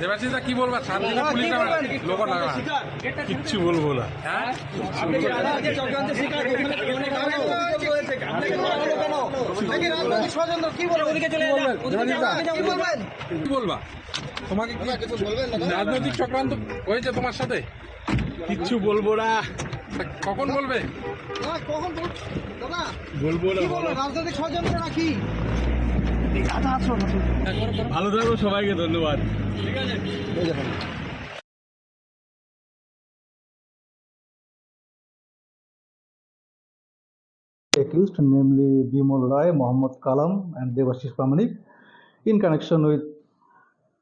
দেবাশিসদা কি বলবা? সামনে পুলিশ লোক লাগা কিচ্ছু বলব না। হ্যাঁ? কি বলবা? তোমাকে কি রাজনৈতিক চক্রান্ত হয়েছে তোমার সাথে? কিচ্ছু বলব না। কখন বলবে? বলব না রাজনৈতিক ষড়যন্ত্র নাকি? ভালো থাকো সবাইকে ধন্যবাদ accused, namely Bimal Rai, Mohammad Kalam, and Devashish Pramanik, in connection with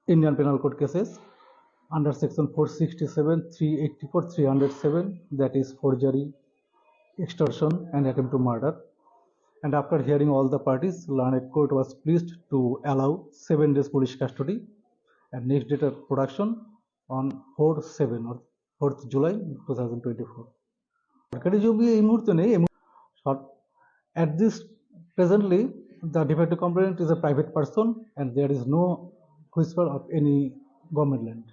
Indian Penal Code cases under section 467, 384, 307, that is forgery, extortion, and attempt to murder. And after hearing all the parties, learned court was pleased to allow seven days police custody and next date of production on 4 7 or 4th July 2024. সরকারি জমি এই মুহূর্তে নেই এই Short. At this presently, the de facto complainant is a private person and there is no whisper of any government land.